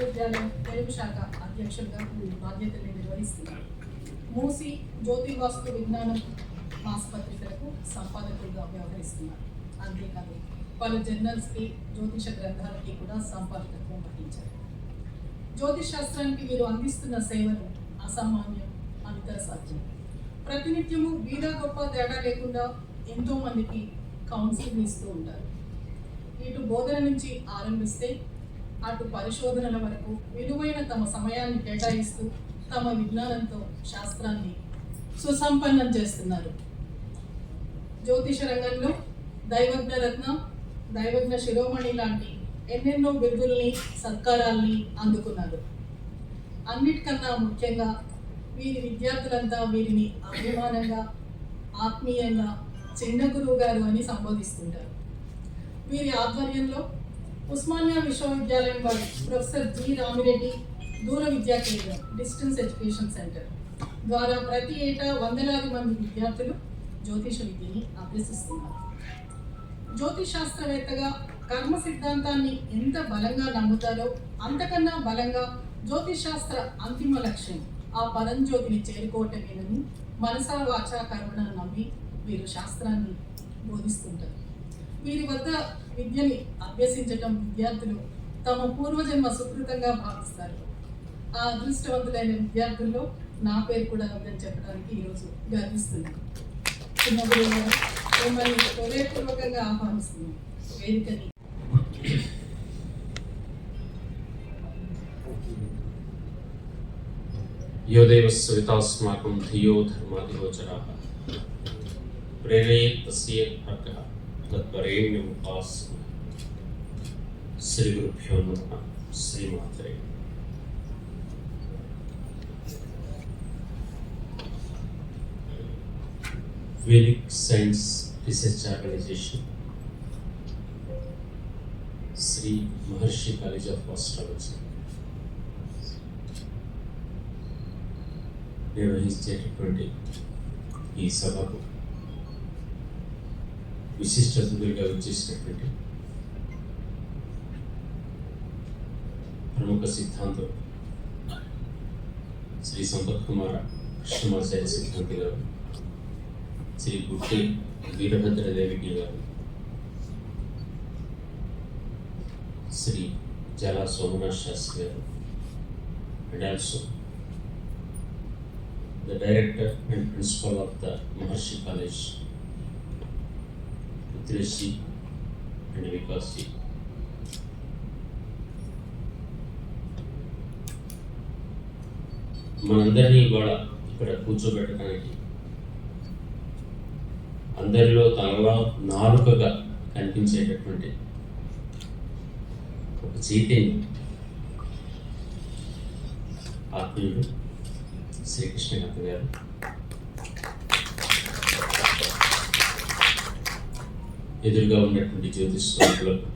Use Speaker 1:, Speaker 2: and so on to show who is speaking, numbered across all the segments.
Speaker 1: విశ్వవిద్యాలయం తెలుగు శాఖ అధ్యక్షుడిగా బాధ్యతలు బాధ్యతల్ని నిర్వహిస్తున్నారు. మూసి జ్యోతివాస్తు విజ్ఞానం మాసపత్రికలకు సంపాదకులుగా వ్యవహరిస్తున్నారు. అంతేకాదు పలు జర్నల్స్కి జ్యోతిష గ్రంథాలకి కూడా సంపాదకత్వం వహించారు. జ్యోతిష్ శాస్త్రానికి వీరు అందిస్తున్న సేవలు అసామాన్యం అంతర సాధ్యం. ప్రతినిత్యము బీద గొప్ప తేడా లేకుండా ఎంతో మందికి కౌన్సిలింగ్ ఇస్తూ ఉంటారు. ఇటు బోధన నుంచి ఆరంభిస్తే అటు పరిశోధనల వరకు విలువైన తమ సమయాన్ని కేటాయిస్తూ తమ విజ్ఞానంతో శాస్త్రాన్ని సుసంపన్నం చేస్తున్నారు. జ్యోతిష రంగంలో దైవజ్ఞ రత్నం దైవజ్ఞ శిరోమణి లాంటి ఎన్నెన్నో బిరుదుల్ని సత్కారాల్ని అందుకున్నారు. అన్నిటికన్నా ముఖ్యంగా వీరి విద్యార్థులంతా వీరిని అభిమానంగా ఆత్మీయంగా చిన్న గురువు గారు అని సంబోధిస్తుంటారు. వీరి ఆధ్వర్యంలో ఉస్మానియా విశ్వవిద్యాలయం వారి ప్రొఫెసర్ జి రామిరెడ్డి దూర విద్యా కేంద్రం డిస్టెన్స్ ఎడ్యుకేషన్ సెంటర్ ద్వారా ప్రతి ఏటా వందలాది మంది విద్యార్థులు జ్యోతిష విద్యని అభ్యసిస్తున్నారు. జ్యోతిష్ శాస్త్రవేత్తగా కర్మ సిద్ధాంతాన్ని ఎంత బలంగా నమ్ముతారో అంతకన్నా బలంగా జ్యోతిష్ శాస్త్ర అంతిమ లక్ష్యం ఆ పరంజ్యోతిని చేరుకోవటమేనని మనసా వాచా కరుణ నమ్మి వీరు శాస్త్రాన్ని బోధిస్తుంటారు. వీరి వద్ద విద్యని అభ్యసించటం విద్యార్థులు తమ పూర్వజన్మ సుకృతంగా భావిస్తారు. ఆ అదృష్టవంతులైన విద్యార్థుల్లో నా పేరు కూడా ఉందని చెప్పడానికి ఈరోజు గర్విస్తుంది మిమ్మల్ని హృదయపూర్వకంగా వేదికని.
Speaker 2: యోదేవ సవితాస్మాకం ధియో అర్హ తద్వరేణ్యం ఉపాసన శ్రీ గురుభ్యో నమ శ్రీమాత్రే Vedic Science Research Organization Sri Maharshi College of Astrology నిర్వహించేటటువంటి ఈ సభకు విశిష్ట అతిథులుగా వచ్చేసినటువంటి ప్రముఖ సిద్ధాంతం శ్రీ సంపత్ కుమార్ కృష్ణమాచార్య సిద్ధాంతి గారు శ్రీ గుట్టి వీరభద్రదేవికి గారు Shri జలా Somnath Shastri garu and also the director and principal of the Maharshi college Putreshi and Vikasi. మనందరినీ కూడా ఇక్కడ కూర్చోబెట్టడానికి. అందరిలో తనలో నాలుకగా కనిపించేటటువంటి ఒక చైతన్యం. ఆత్మీయుడు శ్రీకృష్ణ గారు. ఎదురుగా ఉన్నటువంటి జ్యోతిష్ స్వరూపులకు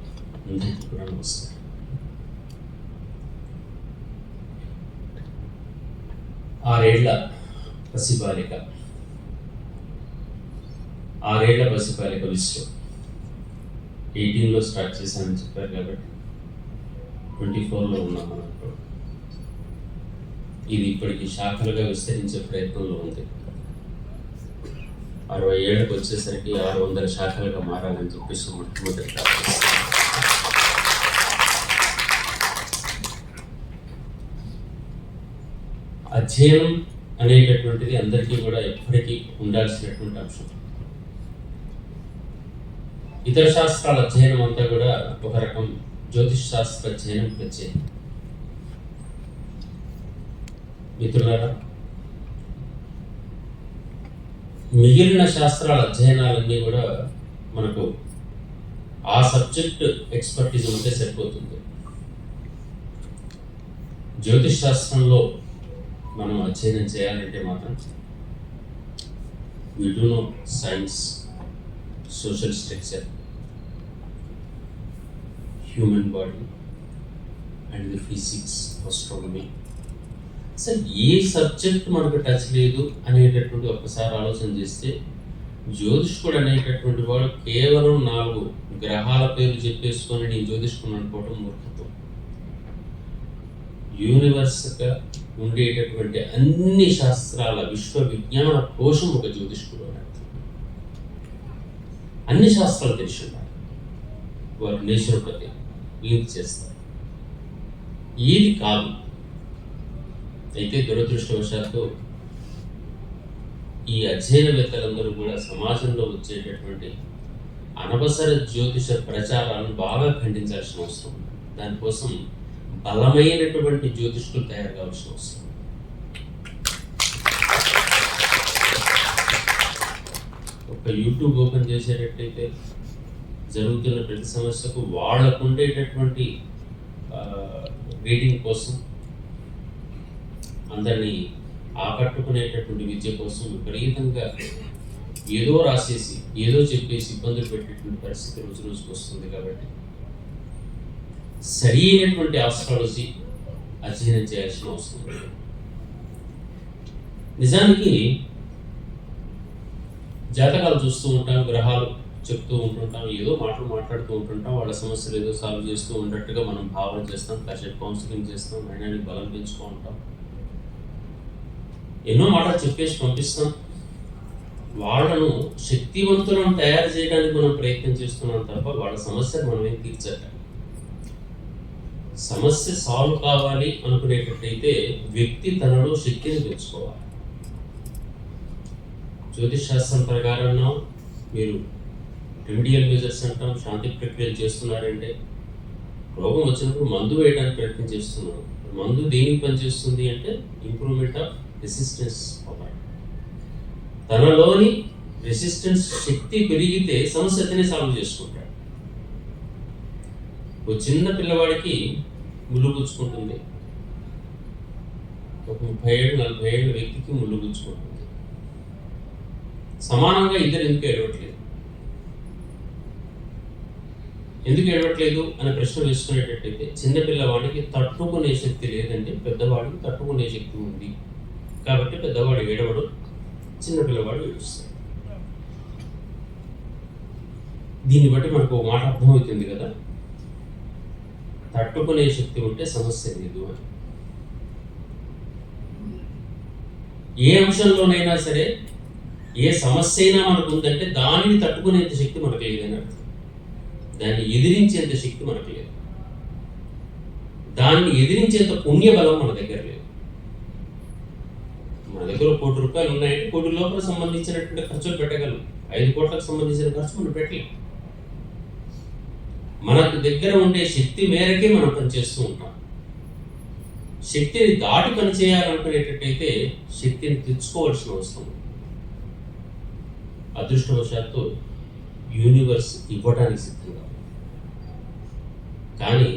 Speaker 2: అందరికీ కూడా నమస్కారం. ఆరేళ్ళ పసిబాలిక ఆరేళ్ళ పసిబాలిక విశ్వం. ఎయిటీన్లో స్టార్ట్ చేశానని చెప్పారు కాబట్టి ట్వంటీ ఫోర్లో ఉన్నాం మనం ఇది ఇప్పటికి శాఖలుగా విస్తరించే ప్రయత్నంలో ఉంది. అరవై ఏళ్ళకి వచ్చేసరికి ఆరు వందల శాఖలుగా మారాలని చెప్పేసి మొట్టమొదటి అధ్యయనం అనేటటువంటిది అందరికీ కూడా ఎప్పటికీ ఉండాల్సినటువంటి అంశం. ఇతర శాస్త్రాల అధ్యయనం అంతా కూడా ఒక రకం జ్యోతిష్ శాస్త్ర అధ్యయనం ప్రత్యేకం. మిత్రులారా మిగిలిన శాస్త్రాల అధ్యయనాలన్నీ కూడా మనకు ఆ సబ్జెక్ట్ ఎక్స్పర్టీస్ ఉంటే సరిపోతుంది జ్యోతిష్ శాస్త్రంలో మనం అధ్యయనం చేయాలంటే మాత్రం we do no science social structure, human body and the physics astronomy. అసలు ఏ సబ్జెక్ట్ మనకు టచ్ లేదు అనేటటువంటి ఒక్కసారి ఆలోచన చేస్తే జ్యోతిష్కుడు అనేటటువంటి వాడు కేవలం నాలుగు గ్రహాల పేర్లు చెప్పేసుకొని నేను జ్యోతిష్కుడు అనుకోవటం మూర్ఖత్వం. యూనివర్స్గా ఉండేటటువంటి అన్ని శాస్త్రాల విశ్వ విజ్ఞాన కోశం ఒక జ్యోతిష్కుడు అని అన్ని శాస్త్రాలు తెలిసి ఉండాలి వారు నేచురోపతి లింక్ చేస్తారు. ఏది కాదు. అయితే దురదృష్టవశాత్తు ఈ అధ్యయనవేత్తలందరూ కూడా సమాజంలో వచ్చేటటువంటి అనవసర జ్యోతిష ప్రచారాలను బాగా ఖండించాల్సిన అవసరం ఉంది. దానికోసం బలమైనటువంటి జ్యోతిష్కులు తయారు కావాల్సిన అవసరం ఒక యూట్యూబ్ ఓపెన్ చేసేటట్టయితే జరుగుతున్న ప్రతి సమస్యకు వాళ్ళకు ఉండేటటువంటి రేటింగ్ కోసం అందరినీ ఆకట్టుకునేటటువంటి విద్య కోసం విపరీతంగా ఏదో రాసేసి ఏదో చెప్పేసి ఇబ్బందులు పెట్టేటువంటి పరిస్థితి రోజు రోజుకు వస్తుంది కాబట్టి సరి అయినటువంటి ఆస్ట్రాలజీ అధ్యయనం చేయాల్సిన అవసరం నిజానికి జాతకాలు చూస్తూ ఉంటాం గ్రహాలు చెప్తూ ఉంటుంటాం ఏదో మాటలు మాట్లాడుతూ ఉంటుంటాం వాళ్ళ సమస్యలు ఏదో సాల్వ్ చేస్తూ ఉన్నట్టుగా మనం భావన చేస్తాం కాసేపు కౌన్సిలింగ్ చేస్తాం మైండాన్ని బలం పెంచుకుంటాం ఎన్నో మాటలు చెప్పేసి పంపిస్తాం వాళ్ళను శక్తివంతులను తయారు చేయడానికి మనం ప్రయత్నం చేస్తున్నాం తప్ప వాళ్ళ సమస్యను మనమేం తీర్చట సమస్య సాల్వ్ కావాలి అనుకునేటట్టయితే వ్యక్తి తనలో శక్తిని పెంచుకోవాలి. జ్యోతిష్ శాస్త్రం ప్రకారం మీరు రెమిడియల్ మెజర్స్ అంటాం శాంతి ప్రక్రియలు చేస్తున్నారంటే రోగం వచ్చినప్పుడు మందు వేయడానికి ప్రయత్నం చేస్తున్నాం మందు దేనికి పనిచేస్తుంది అంటే ఇంప్రూవ్మెంట్ ఆఫ్ రెసిస్టెన్స్ పవర్ తనలోని రెసిస్టెన్స్ శక్తి పెరిగితే సమస్య అతనే సాల్వ్ చేసుకుంటాడు. ఒక చిన్న పిల్లవాడికి ముళ్ళు గుచ్చుకుంటుంది. ఒక ముప్పై ఏళ్ళు నలభై ఏళ్ళ వ్యక్తికి ముళ్ళు గుచ్చుకుంటుంది. సమానంగా ఇద్దరు ఎందుకు ఏడవట్లేదు? ఎందుకు ఏడవట్లేదు అనే ప్రశ్న వేసుకునేటట్టయితే చిన్నపిల్లవాడికి తట్టుకునే శక్తి లేదంటే పెద్దవాడికి తట్టుకునే శక్తి ఉంది. కాబట్టి పెద్దవాడు ఏడవడు చిన్నపిల్లవాడు ఏడుస్తాడు. దీన్ని బట్టి మనకు మాట అర్థమవుతుంది కదా? తట్టుకునే శక్తి ఉంటే సమస్య లేదు అని. ఏ అంశంలోనైనా సరే ఏ సమస్య అయినా మనకు ఉందంటే దానిని తట్టుకునేంత శక్తి మనకు లేదని అర్థం. దాన్ని ఎదిరించేంత శక్తి మనకు లేదు. దాన్ని ఎదిరించేంత పుణ్య బలం మన దగ్గర మన దగ్గర కోటి రూపాయలు ఉన్నాయంటే కోటి లోపల సంబంధించినటువంటి ఖర్చులు పెట్టగలం. ఐదు కోట్లకు సంబంధించిన ఖర్చు మనం పెట్టలేం. మనకు దగ్గర ఉండే శక్తి మేరకే మనం పనిచేస్తూ ఉంటాం. శక్తిని దాటి పని చేయాలనుకునేటట్టయితే శక్తిని తెచ్చుకోవాల్సిన అవసరం ఉంది. అదృష్టవశాత్తు యూనివర్స్ ఇవ్వడానికి సిద్ధంగా కానీ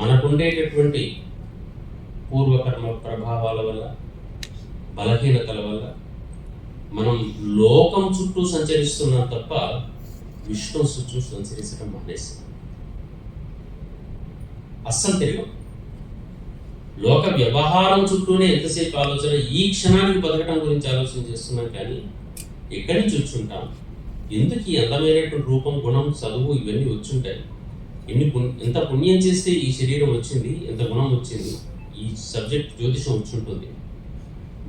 Speaker 2: మనకుండేటటువంటి పూర్వకర్మ ప్రభావాల వల్ల బలహీనతల వల్ల మనం లోకం చుట్టూ సంచరిస్తున్నాం తప్ప విష్ణు చుట్టూ సంచరించడం మానేసి అస్సలు తెలియదు. లోక వ్యవహారం చుట్టూనే ఎంతసేపు ఆలోచన ఈ క్షణానికి బతకడం గురించి ఆలోచన చేస్తున్నాం కానీ ఎక్కడి నుంచి వచ్చుంటాం? ఎందుకు ఈ అందమైనటువంటి రూపం గుణం చదువు ఇవన్నీ వచ్చుంటాయి? ఎన్ని ఎంత పుణ్యం చేస్తే ఈ శరీరం వచ్చింది ఎంత గుణం వచ్చింది ఈ సబ్జెక్ట్ జ్యోతిషం వచ్చుంటుంది.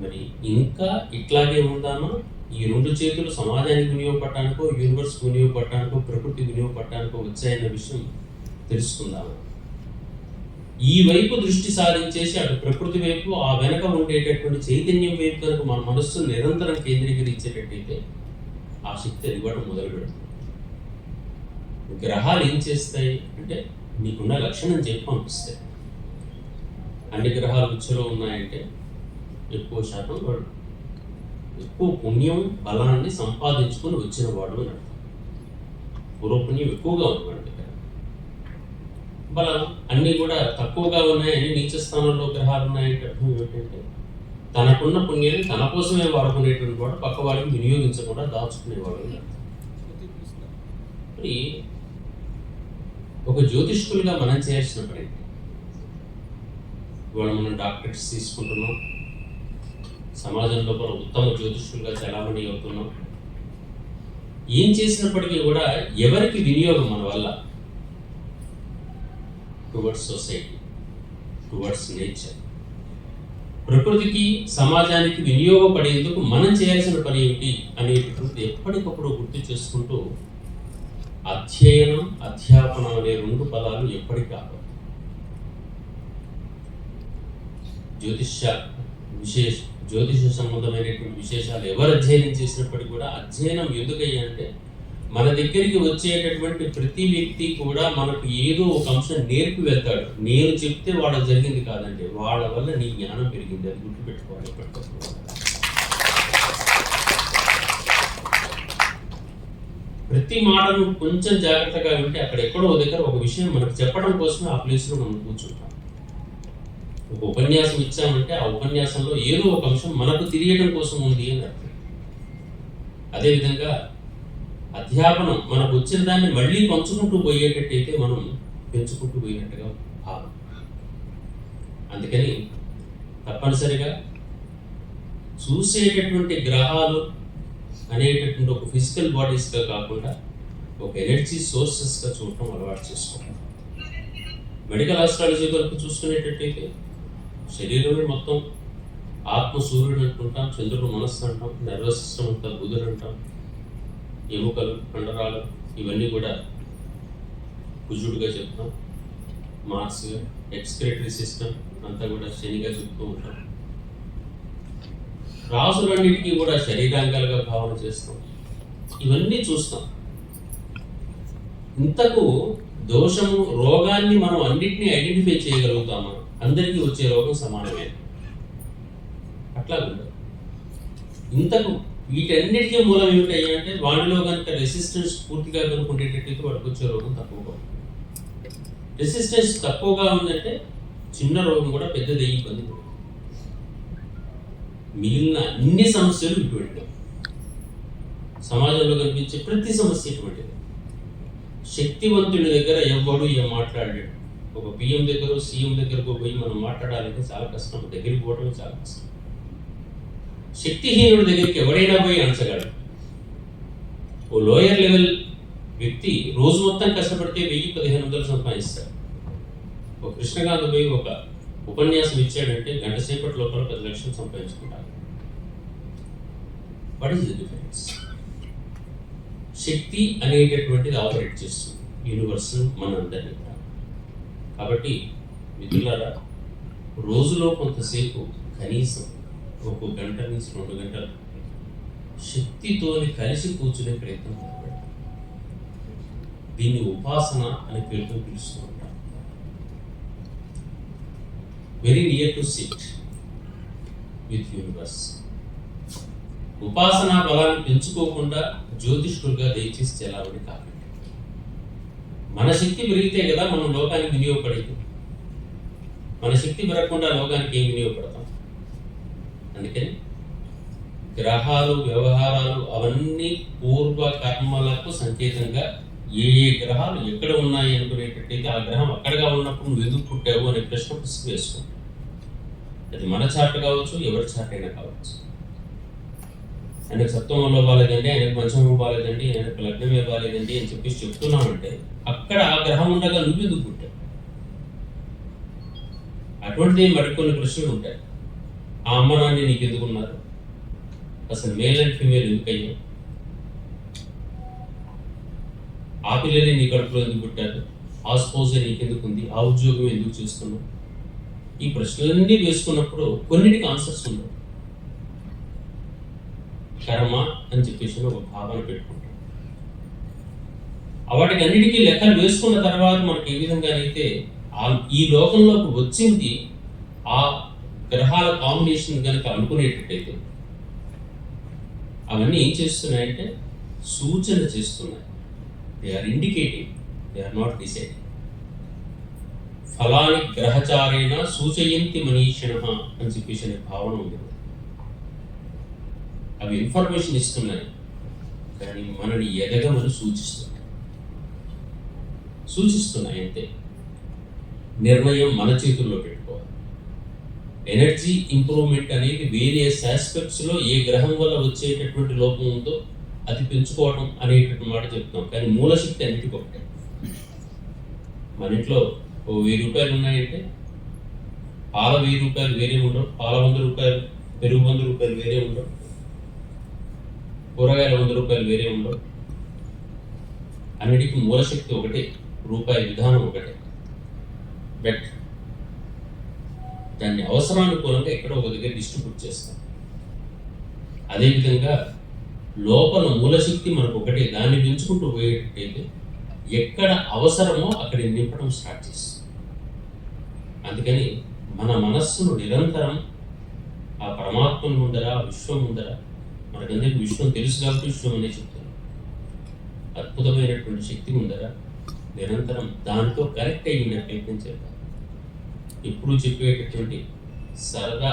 Speaker 2: మరి ఇంకా ఇట్లాగే ఉందామా? ఈ రెండు చేతులు సమాజానికి వినియోగపడటానికో యూనివర్స్ వినియోగపడటానికో ప్రకృతి వినియోగపడటానికో వచ్చాయన్న విషయం తెలుసుకుందాము? ఈ వైపు దృష్టి సారించేసి అటు ప్రకృతి వైపు ఆ వెనక ఉండేటటువంటి చైతన్యం వైపు కనుక మన మనస్సు నిరంతరం కేంద్రీకరించేటట్టయితే ఆ శక్తి ఇవ్వడం మొదలు పెడుతుంది. గ్రహాలు ఏం చేస్తాయి? అంటే నీకున్న లక్షణం చెప్పి పంపిస్తాయి అన్ని గ్రహాలు ఉచ్చలో ఉన్నాయంటే ఎక్కువ శాతం వాడు ఎక్కువ పుణ్యం బలాన్ని సంపాదించుకొని వచ్చిన వాడు అని అర్థం. పూర్వపుణ్యం ఎక్కువగా ఉంది వాడి దగ్గర. బలం అన్నీ కూడా తక్కువగా ఉన్నాయని నీచ స్థానంలో గ్రహాలు ఉన్నాయంటే అర్థం ఏమిటంటే తనకున్న పుణ్యాన్ని తన కోసమే వాడుకునేటువంటి వాడు పక్క వాడికి వినియోగించకుండా దాచుకునేవాడు అని అర్థం. మరి ఒక జ్యోతిష్కులుగా మనం చేయాల్సిన పని ఇవాళ మనం డాక్టరేట్స్ తీసుకుంటున్నాం సమాజంలో కూడా ఉత్తమ జ్యోతిష్యులుగా చలామణి అవుతున్నాం. ఏం చేసినప్పటికీ కూడా ఎవరికి వినియోగం మన వల్ల? టువర్డ్స్ సొసైటీ టువర్డ్స్ నేచర్ ప్రకృతికి సమాజానికి వినియోగపడేందుకు మనం చేయాల్సిన పని ఏమిటి అనేటువంటి ఎప్పటికప్పుడు గుర్తు చేసుకుంటూ అధ్యయనం అధ్యాపనం అనే రెండు పదాలు ఎప్పటికి కావాలి జ్యోతిష్య విశేష. జ్యోతిష సంబంధమైనటువంటి విశేషాలు ఎవరు అధ్యయనం చేసినప్పటికీ కూడా అధ్యయనం ఎందుకయ్యంటే మన దగ్గరికి వచ్చేటటువంటి ప్రతి వ్యక్తి కూడా మనకు ఏదో ఒక అంశం నేర్పి వెళ్తాడు నేను చెప్తే వాళ్ళ జరిగింది కాదండి వాళ్ళ వల్ల నీ జ్ఞానం పెరిగింది అది గుర్తుపెట్టుకోవాలి ఎప్పటికప్పుడు. ప్రతి మాటను కొంచెం జాగ్రత్తగా వింటే అక్కడ ఎక్కడో దగ్గర ఒక విషయం మనకు చెప్పడం కోసమే ఆ ప్లేస్లో మనం కూర్చుంటాం ఒక ఉపన్యాసం ఇచ్చామంటే ఆ ఉపన్యాసంలో ఏదో ఒక అంశం మనకు తెలియడం కోసం ఉంది అని అర్థం. అదేవిధంగా అధ్యాపనం మనకు వచ్చిన దాన్ని మళ్ళీ పంచుకుంటూ పోయేటట్టయితే మనం పెంచుకుంటూ పోయినట్టుగా భావం. అందుకని తప్పనిసరిగా చూసేటటువంటి గ్రహాలు అనేటటువంటి ఒక ఫిజికల్ బాడీస్గా కాకుండా ఒక ఎనర్జీ సోర్సెస్గా చూడటం అలవాటు చేసుకుంటాం మెడికల్ ఆస్ట్రాలజీ వరకు చూసుకునేటట్టయితే శరీరమే మొత్తం ఆత్మ సూర్యుడు అంటుంటాం చంద్రుడు మనస్సు అంటాం నర్వస్ సిస్టమ్ అంటాం బుధుడు అంటాం ఎముకలు కండరాలు ఇవన్నీ కూడా కుజుడుగా చెప్తాం. మార్క్స్ ఎక్స్క్రేటరీ సిస్టమ్ అంతా కూడా శనిగా చెప్తూ ఉంటాం. రాసులన్నిటికీ కూడా శరీరాంగాలుగా భావన చేస్తాం. ఇవన్నీ చూస్తాం. ఇంతకు దోషము రోగాన్ని మనం అన్నిటినీ ఐడెంటిఫై చేయగలుగుతామా? అందరికీ వచ్చే రోగం సమానమే. అట్లా ఉండదు ఇంతకు వీటన్నిటికీ మూలం ఏమిటయ్యా అంటే వాడిలో కనుక రెసిస్టెన్స్ పూర్తిగా కనుక వాడికి వచ్చే రోగం తక్కువగా రెసిస్టెన్స్ తక్కువగా ఉందంటే చిన్న రోగం కూడా పెద్దది ఇబ్బంది పడుతుంది. మిగిలిన అన్ని సమస్యలు ఇటువంటివి. సమాజంలో కనిపించే ప్రతి సమస్య ఇటువంటిది. శక్తివంతుని దగ్గర ఎవ్వడు ఏం మాట్లాడలేడు. ఒక పిఎం దగ్గర సీఎం దగ్గరకు పోయి మనం మాట్లాడాలంటే చాలా కష్టం. దగ్గరికి పోవడం చాలా కష్టం. శక్తిహీనుడి దగ్గరికి ఎవడైనా పోయి అంచగలడు ఓ లోయర్ లెవెల్ వ్యక్తి రోజు మొత్తం కష్టపడితే వెయ్యి పదిహేను వందలు సంపాదిస్తాడు. ఒక కృష్ణకాంత్ పోయి ఒక ఉపన్యాసం ఇచ్చాడంటే గంట సేపటి లోపల పది లక్షలు సంపాదించుకుంటారు వాట్ ఈస్ ద డిఫరెన్స్ శక్తి అనేటటువంటిది ఆపరేట్ చేస్తుంది. యూనివర్స్ మనందరినీ కాబట్టి మిత్రులారా రోజులో కొంతసేపు కనీసం ఒక గంట నుంచి రెండు గంటలు శక్తితోని కలిసి కూర్చునే ప్రయత్నం మొదలుపెట్టాలి దీన్ని ఉపాసన అనే పేరుతో పిలుస్తూ ఉంటాం. Very near to sit with universe ఉపాసనా బలాన్ని పెంచుకోకుండా జ్యోతిష్కులుగా దయచేసి చెలావని కాకండి. మన శక్తి పెరిగితే కదా మనం లోకానికి వినియోగపడేది. మన శక్తి పెరగకుండా లోకానికి ఏం వినియోగపడతాం? అందుకని గ్రహాలు వ్యవహారాలు అవన్నీ పూర్వ కర్మలకు సంకేతంగా ఏ ఏ గ్రహాలు ఎక్కడ ఉన్నాయి అనుకునేటట్టయితే ఆ గ్రహం అక్కడగా ఉన్నప్పుడు నువ్వు ఎందుకు పుట్టావు అనే ప్రశ్న పుస్తకం వేసుకుంటాం అది మన చార్ట్ కావచ్చు ఎవరి చార్ట్ అయినా కావచ్చు. ఆయనకు సత్వం వల్ల బాగాలేదండి ఆయనకు మంచం బాగాలేదండి ఆయనకు లగ్నమే బాగాలేదండి అని చెప్పేసి చెప్తున్నామంటే అక్కడ ఆ గ్రహం ఉండగా నువ్వు ఎందుకు పుట్టావు? అటువంటిది మరికొన్ని ప్రశ్నలు ఉంటాయి. ఆ అమ్మ నాన్న నీకు ఎందుకున్నారు అసలు మేల్ అండ్ ఫీమేల్ ఎందుకయ్యా? ఆ పిల్లలే నీ కడుపులో ఎందుకు పుట్టారు? ఆ స్పోజ్ నీకు ఎందుకు ఉంది? ఆ ఉద్యోగం ఎందుకు చేస్తున్నావు? ఈ ప్రశ్నలన్నీ వేసుకున్నప్పుడు కొన్నిటికి ఆన్సర్స్ ఉండవు. కర్మ అని చెప్పేసి ఒక భావన పెట్టుకుంటాం. వాటికి అన్నిటికీ లెక్కలు వేసుకున్న తర్వాత మనకి ఏ విధంగానైతే ఆ ఈ లోకంలోకి వచ్చింది ఆ గ్రహాల కాంబినేషన్ కనుక అనుకునేటట్టయితే అవన్నీ ఏం చేస్తున్నాయంటే సూచన చేస్తున్నాయి. They are indicating they are not deciding ఫలాని గ్రహచారేణ సూచయంతి మనీషిణ అని చెప్పేసి అనే భావన ఉంది. అవి ఇన్ఫర్మేషన్ ఇస్తున్నాయి. కానీ మనని ఎదగమని సూచిస్తున్నాయి. సూచిస్తున్నాయి అంతే నిర్ణయం మన చేతుల్లో పెట్టుకోవాలి. ఎనర్జీ ఇంప్రూవ్మెంట్ అనేది వేరియస్ ఆస్పెక్ట్స్లో ఏ గ్రహం వల్ల వచ్చేటటువంటి లోపం ఉందో అది పెంచుకోవడం అనేటటువంటి మాట చెప్తున్నాం. కానీ మూలశక్తి అన్నిటికీ ఒకటే. మన ఇంట్లో ఓ వెయ్యి రూపాయలు ఉన్నాయంటే పాల వెయ్యి రూపాయలు వేరే ఉండవు. పాల వంద రూపాయలు పెరుగు వంద రూపాయలు వేరే ఉండవు. కూరగాయలు వంద రూపాయలు వేరే ఉండవు. అన్నిటికీ మూలశక్తి ఒకటే రూపాయి విధానం ఒకటే. బెట్ దాన్ని అవసరానుకూలంగా ఎక్కడో ఒక దగ్గర డిస్ట్రిబ్యూట్ చేస్తాం. అదేవిధంగా లోపల మూలశక్తి మనకు ఒకటే దాన్ని పెంచుకుంటూ పోయేటట్టయితే ఎక్కడ అవసరమో అక్కడ నింపడం స్టార్ట్ చేస్తాం. అందుకని మన మనస్సును నిరంతరం ఆ పరమాత్మ ముందర విశ్వం ముందర మనకందరికి విశ్వం తెలుసు కాబట్టి విశ్వం అనే చెప్తాను అద్భుతమైనటువంటి శక్తి ఉందరా నిరంతరం దానితో కరెక్ట్ అయ్యి ప్రయత్నం చేద్దాం. ఎప్పుడు చెప్పేటటువంటి సరదా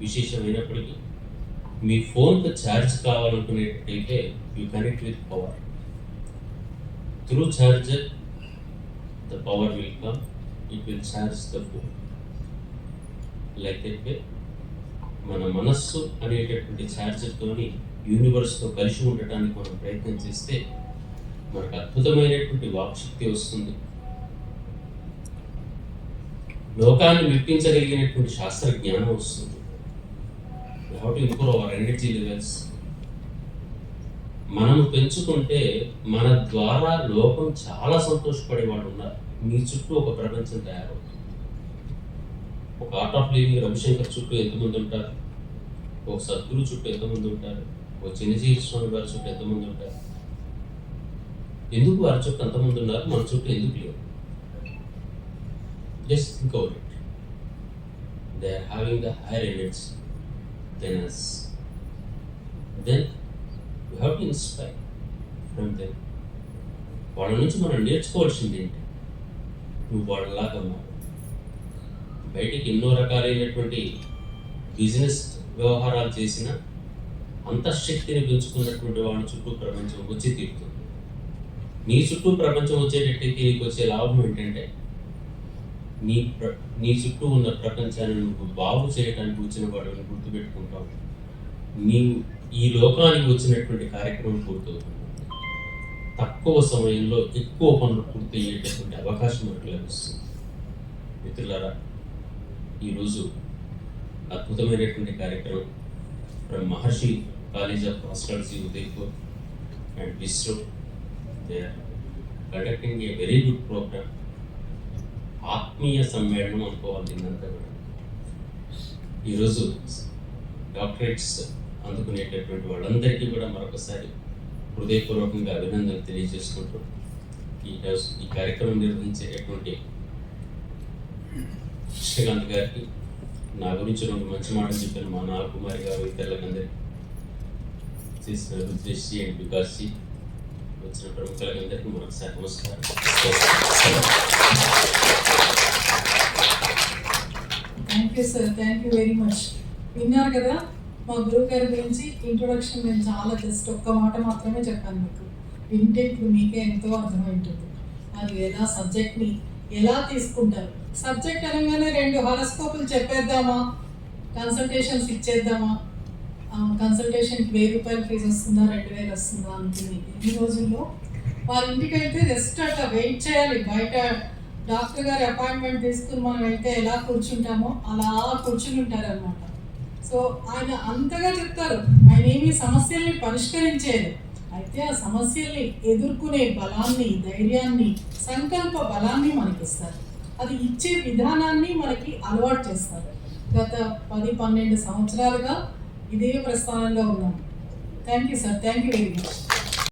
Speaker 2: విశేషమైనప్పటికీ మీ ఫోన్కి charge కావాలనుకునేటట్టయితే you connect with power. Through charger the power will come it will charge the phone. Like that way. మన మనస్సు అనేటటువంటి ఛార్జర్తోని యూనివర్స్తో కలిసి ఉండటానికి మనం ప్రయత్నం చేస్తే మనకు అద్భుతమైనటువంటి వాక్శక్తి వస్తుంది. లోకాన్ని మెప్పించగలిగినటువంటి శాస్త్ర జ్ఞానం వస్తుంది. How to improve our energy levels మనం పెంచుకుంటే మన ద్వారా లోకం చాలా సంతోషపడేవాడు ఉన్నారు. మీ చుట్టూ ఒక ప్రపంచం తయారవుతుంది. ఒక ఆర్ట్ ఆఫ్ లివింగ్ రవిశంకర్ చుట్టూ ఎంతమంది ఉంటారు? ఒక సద్గురు చుట్టూ ఎంతమంది ఉంటారు? ఒక చిన్నజీవి స్వామి వారి చుట్టూ ఎంతమంది ఉంటారు? ఎందుకు వారి చుట్టూ ఎంతమంది ఉన్నారు? మన చుట్టూ ఎందుకు లేవు? Just think our it they are having the higher energy then us then you have to inspire from then వాళ్ళ నుంచి మనం నేర్చుకోవాల్సింది ఏంటి? నువ్వు వాళ్ళలాగా మారు. బయటికి ఎన్నో రకాలైనటువంటి బిజినెస్ వ్యవహారాలు చేసిన అంతఃశక్తిని పెంచుకున్నటువంటి వాడి చుట్టూ ప్రపంచం వచ్చి తీరుతుంది నీ చుట్టూ ప్రపంచం వచ్చేటట్టయితే నీకు వచ్చే లాభం ఏంటంటే నీ ప్ర నీ చుట్టూ ఉన్న ప్రపంచాన్ని నువ్వు బాగు చేయడానికి వచ్చిన వాడిని గుర్తుపెట్టుకుంటావు. నీవు ఈ లోకానికి వచ్చినటువంటి కార్యక్రమం పూర్తవుతుంది. తక్కువ సమయంలో ఎక్కువ పనులు పూర్తయ్యేటటువంటి అవకాశం మనకు లభిస్తుంది. మిత్రులారా ఈరోజు అద్భుతమైనటువంటి కార్యక్రమం from Maharshi college of hostels Udaipur and విశ్రో they are conducting a very good program ఆత్మీయ సమ్మేళనం అనుకోవాలి దీన్నంతా కూడా. ఈరోజు డాక్టరేట్స్ అందుకునేటటువంటి వాళ్ళందరికీ కూడా మరొకసారి హృదయపూర్వకంగా అభినందనలు తెలియజేసుకుంటూ ఈ ఈ కార్యక్రమం నిర్వహించేటటువంటి కృష్ణకాంత్ గారికి నా గురించి రెండు మంచి మాటలు చెప్పాను మా నాగకుమారి గారు ఇతరులకందరికీ చేసిన రుద్రేష్ అండ్ వికాస్ వచ్చిన ప్రముఖులకందరికీ మరొకసారి నమస్కారం.
Speaker 1: Thank you sir thank you very much విన్నారు కదా మా గురువు గారి గురించి ఇంట్రొడక్షన్ నేను చాలా జస్ట్ ఒక్క మాట మాత్రమే చెప్పాను మీకు. వింటే ఇప్పుడు మీకే ఎంతో అర్థమై ఉంటుంది అది ఎలా సబ్జెక్ట్ని ఎలా తీసుకుంటారు? సబ్జెక్ట్ అనగానే రెండు హారోస్కోపులు చెప్పేద్దామా? కన్సల్టేషన్స్ ఇచ్చేద్దామా? కన్సల్టేషన్కి వెయ్యి రూపాయలు ఫీజు వస్తుందా రెండు వేలు వస్తుందా అనుకుని ఈ రోజుల్లో? వాళ్ళ ఇంటికి వెళ్తే జస్ట్ అట్లా వెయిట్ చేయాలి. బయట డాక్టర్ గారి అపాయింట్మెంట్ తీసుకుని మనం వెళ్తే ఎలా కూర్చుంటామో అలా కూర్చుని ఉంటారనమాట సో ఆయన అంతగా చెప్తారు. ఆయన ఏమి సమస్యల్ని పరిష్కరించేది. అయితే ఆ సమస్యల్ని ఎదుర్కొనే బలాన్ని ధైర్యాన్ని సంకల్ప బలాన్ని మనకి ఇస్తారు అది ఇచ్చే విధానాన్ని మనకి అలవాటు చేస్తారు. గత పది పన్నెండు సంవత్సరాలుగా ఇదే ప్రస్థానంలో ఉన్నాం. Thank you sir thank you very much